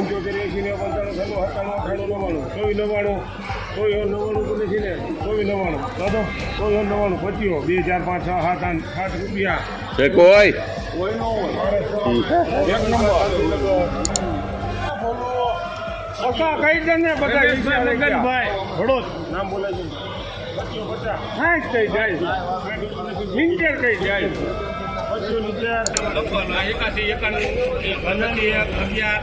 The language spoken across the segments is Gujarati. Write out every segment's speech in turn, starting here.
પંચોતેર એસી ને પંચાણું છન્નું સત્તાણું અઠાણું નવ્વાણું ચોવીસ નવ્વાણું ચોવીસ નવ્વાણું છે ને? ચોવીસ નવ્વાણું દાદો ચોવીસ નવ્વાણું પચીઓ. બે ચાર પાંચ છ સાત આઠ સાત રૂપિયા. છે કોઈ? કોઈનો એક નંબર. કઈ દે ને બધા મગનભાઈ ભડોત નામ બોલાય સાઠ કઈ જાય. સિત્તેર કઈ જાય. એકાસી એકાણું અગિયાર.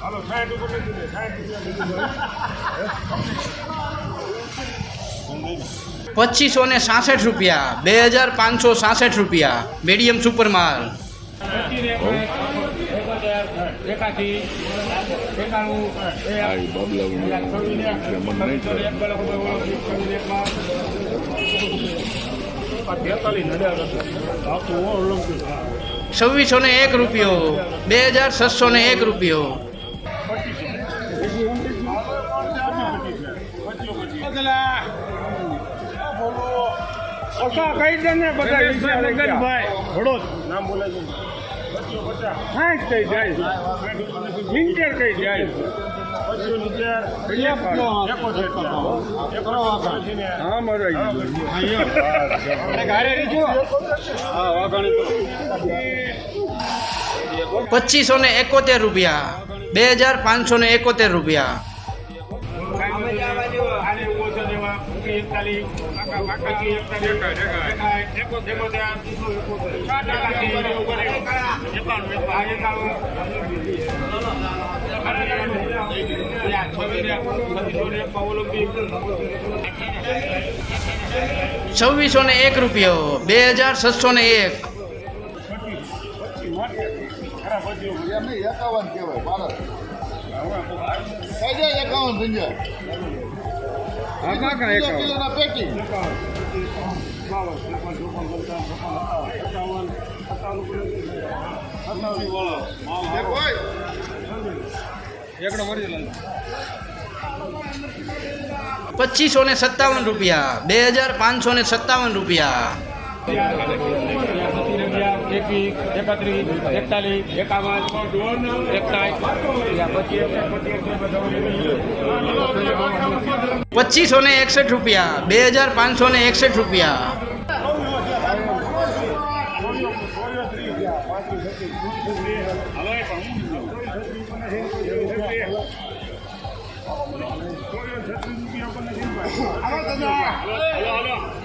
હાલો સાઠ ઉપર લખી દે સાઠ પચીસો ને સાસઠ રૂપિયા, બે હજાર પાંચસો સાસઠ રૂપિયા મીડિયમ સુપર માલ છવ્વીસો ને એક રૂપિયો, બે હજાર છસો ને એક રૂપિયો. પકા કઈ દે ને બધા કઈ જાય સિત્તેર પચીસો ને એકોતેર રૂપિયા. બે હજાર પાંચસો ને એકોતેર રૂપિયા. છવ્વીસો ને એક રૂપિયો બે હજાર છસો ને એક. એમને એકાવન કહેવાય ભારત કઈ એકાવન થઈ જાય કિલો કિલોના પેટી પચીસો ને સત્તાવન રૂપિયા બે હજાર પાંચસો ને સત્તાવન રૂપિયા. એકવીસ એકત્રીસ એકતાલીસ એકાવન એકસાઠ પચીસો ને એકસઠ રૂપિયા બે હજાર પાંચસો ને એકસઠ રૂપિયા. આ વગાડે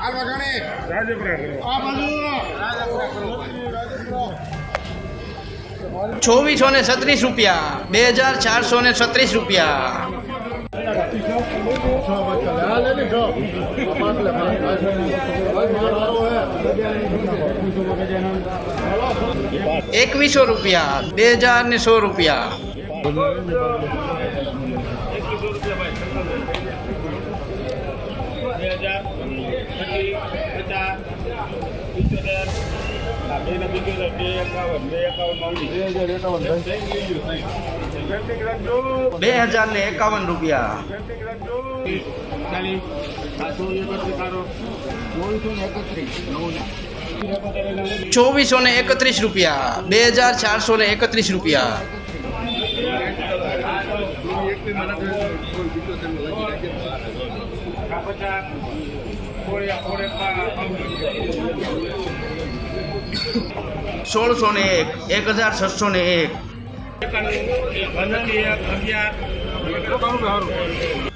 આ ચોવીસો ને છત્રીસ રૂપિયા, બે હજાર ચારસો ને છત્રીસ રૂપિયા. એકવીસો રૂપિયા, બે હજાર ને સો રૂપિયા. બે ને પિત્તોતેર બે એકાવન બે એકાવન બે હજાર એકાવન બે હજાર ને એકાવન રૂપિયા ચાલીસ સાતસો એકત્રીસ કારો ચોવીસો ને એકત્રીસ ચોવીસો ને એકત્રીસ રૂપિયા બે હજાર ચારસો ને એકત્રીસ રૂપિયા પચાસ કોળિયા કોળિયા સોળસો ને એક એક હજાર છસો ને એક.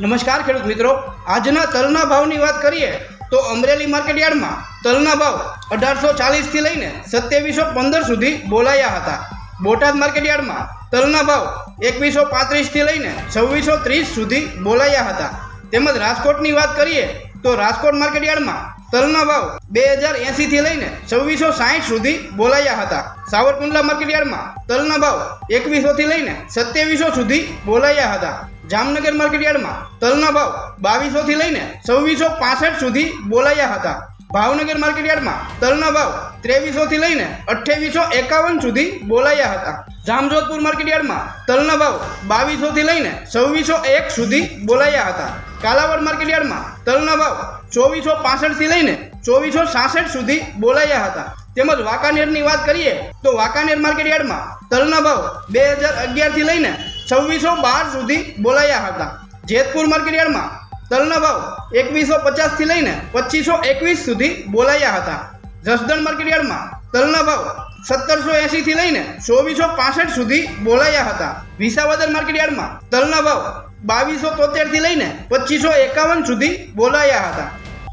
નમસ્કાર ખેડૂત મિત્રો, આજના તલના ભાવની વાત કરીએ તો અમરેલી માર્કેટ યાર્ડમાં તલના ભાવ અઢારસો ચાલીસથી લઈને સત્યાવીસો પંદર સુધી બોલાયા હતા. બોટાદ માર્કેટ યાર્ડમાં તલના ભાવ એકવીસો પાંત્રીસથી લઈને છવ્વીસો ત્રીસ સુધી બોલાયા હતા. તેમજ રાજકોટની વાત કરીએ તો રાજકોટ માર્કેટ યાર્ડમાં તલના ભાવ બે હજાર એંસીથી લઈને છવ્વીસો સાહીઠ સુધી બોલાયા હતા. સાવરકુંડલા માર્કેટ યાર્ડમાં તલના ભાવ એકવીસોથી લઈને સત્યાવીસો સુધી બોલાયા હતા. જામનગર માર્કેટ યાર્ડમાં તલના ભાવ બાવીસોથી લઈને છવ્વીસો પાસઠ સુધી બોલાયા હતા. ભાવનગર માર્કેટ યાર્ડમાં તલના ભાવ ત્રેવીસોથી લઈને અઠ્ઠાવીસો એકાવન સુધી બોલાયા હતા. જામજોધપુર માર્કેટ યાર્ડમાં તલના ભાવ બાવીસોથી લઈને છવ્વીસો એક સુધી બોલાયા હતા. કાલાવડ માર્કેટ યાર્ડમાં તલના ભાવ ચોવીસો પાસઠથી લઈને ચોવીસો સાસઠ સુધી બોલાયા હતા. તેમજ વાંકાનેરની વાત કરીએ તો વાંકાનેર માર્કેટ યાર્ડમાં તલના ભાવ બે હજાર અગિયારથી લઈને છવ્વીસો બાર સુધી બોલાયા હતા. જેતપુર માર્કેટયાર્ડમાં તલના ભાવ એકવીસો પચાસથી લઈને પચીસો એકવીસ સુધી બોલાયા હતા. જસદણ માર્કેટ યાર્ડમાં તલના ભાવ સત્તરસો એંશીથી લઈને ચોવીસો પાસઠ સુધી બોલાયા હતા. વિસાવદર માર્કેટ યાર્ડમાં તલના ભાવ બાવીસો તોતેરથી લઈને પચીસો એકાવન સુધી બોલાયા હતા.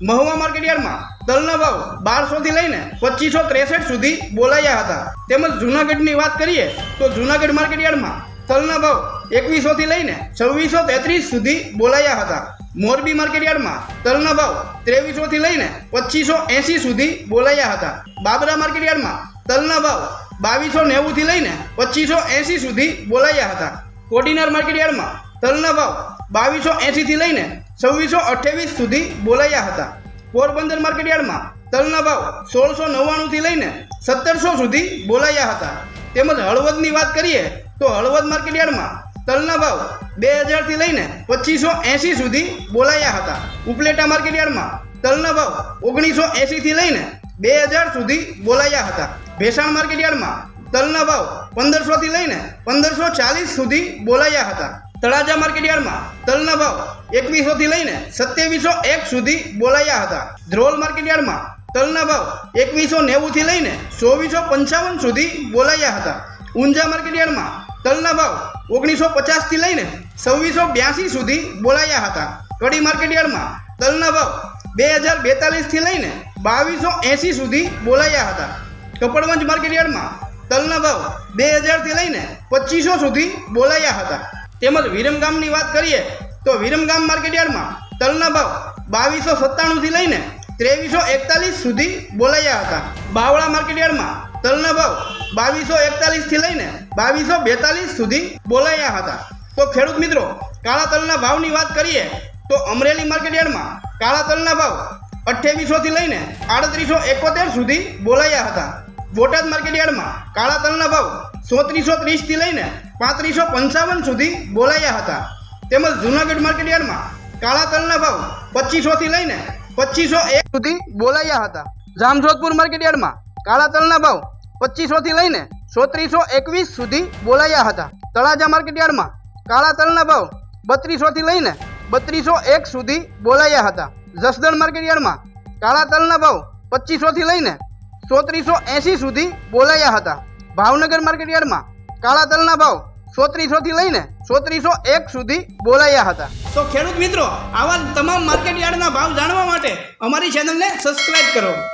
મહુવા માર્કેટ યાર્ડમાં તલના ભાવ બારસોથી લઈને પચીસો ત્રેસઠ સુધી બોલાયા હતા. તેમજ જૂનાગઢની વાત કરીએ તો જૂનાગઢ માર્કેટયાર્ડમાં તલના ભાવ એકવીસોથી લઈને છવ્વીસો તેત્રીસ સુધી બોલાયા હતા. મોરબી માર્કેટ યાર્ડમાં તલના ભાવ ત્રેવીસોથી લઈને પચીસો એંસી સુધી બોલાયા હતા. બાબરા માર્કેટ યાર્ડમાં તલના ભાવ બાવીસો નેવુંથી લઈને પચીસો એંસી સુધી બોલાયા હતા. કોડીનાર માર્કેટ યાર્ડમાં તલના ભાવ બાવીસો એંશીથી લઈને છવ્વીસો અઠ્યાવીસ સુધી બોલાયા હતા. પોરબંદર માર્કેટ યાર્ડમાં તલના ભાવ સોળસો નવ્વાણુંથી લઈને સત્તરસો સુધી બોલાયા હતા. તેમજ હળવદની વાત કરીએ તો હળવદ માર્કેટ યાર્ડમાં તલના ભાવ બે હજારથી લઈને પચીસો એંશી સુધી બોલાયા હતા. ઉપલેટા માર્કેટયાર્ડમાં તલના ભાવ ઓગણીસો એંશીથી લઈને બે હજાર સુધી બોલાયા હતા. ભેસાણ માર્કેટયાર્ડમાં તલના ભાવ પંદરસોથી લઈને પંદરસો ચાલીસ સુધી બોલાયા હતા. તળાજા માર્કેટયાર્ડમાં તલના ભાવ એકવીસોથી લઈને સત્યાવીસો એક સુધી બોલાયા હતા. ધ્રોલ માર્કેટ યાર્ડમાં તલના ભાવ એકવીસો નેવુંથી લઈને ચોવીસો પંચાવન સુધી બોલાયા હતા. ઊંઝા માર્કેટ યાર્ડમાં તલના ભાવ ઓગણીસો પચાસથી લઈને છવ્વીસો બ્યાસી સુધી બોલાયા હતા. કડી માર્કેટયાર્ડમાં તલના ભાવ બે હજાર બેતાલીસથી લઈને બાવીસો એંસી સુધી બોલાયા હતા. કપડવંજ માર્કેટ યાર્ડમાં તલના ભાવ બે હજારથી લઈને પચીસો સુધી બોલાયા હતા. તેમજ વિરમગામની વાત કરીએ, તો વિરમગામ માર્કેટયાર્ડમાં તલના ભાવ બાવીસો સત્તાણુંથી લઈને ત્રેવીસો એકતાલીસ સુધી બોલાયા હતા. બાવળા માર્કેટ યાર્ડમાં તલના ભાવ બાવીસો એકતાલીસથી લઈને બાવીસો બેતાલીસ સુધી બોલાયા હતા. તો ખેડૂત મિત્રો, કાળા તલના ભાવની વાત કરીએ, તો અમરેલી માર્કેટ યાર્ડમાં કાળા તલના ભાવ અઠ્યાવીસોથી લઈને આડત્રીસો એકોતેર સુધી બોલાયા હતા. બોટાદ માર્કેટ યાર્ડમાં કાળા તલના ભાવ ચોત્રીસો ત્રીસથી લઈને પાંત્રીસો પંચાવન સુધી બોલાયા હતા. તેમજ જૂનાગઢ માર્કેટ યાર્ડમાં કાળા તલના ભાવ પચીસોથી લઈને પચીસો એક સુધી બોલાયા હતા. જામજોધપુર માર્કેટ યાર્ડમાં કાળા તલના ભાવ પચીસોથી લઈને ચોત્રીસો એકવીસ સુધી બોલાયા હતા. તળાજા માર્કેટ યાર્ડમાં કાળા તલના ભાવ બત્રીસોથી લઈને બત્રીસો એક સુધી બોલાયા હતા. જસદણ માર્કેટ યાર્ડમાં કાળા તલના ભાવ પચીસોથી લઈને ચોત્રીસો એંસી સુધી બોલાયા હતા. ભાવનગર માર્કેટ યાર્ડમાં કાળા તલના ભાવ ચોત્રીસોથી લઈને સોત્રીસો એક સુધી બોલાયા હતા. તો ખેડૂત મિત્રો, આવા તમામ માર્કેટ યાર્ડના ભાવ જાણવા માટે અમારી ચેનલને સબસ્ક્રાઇબ કરો.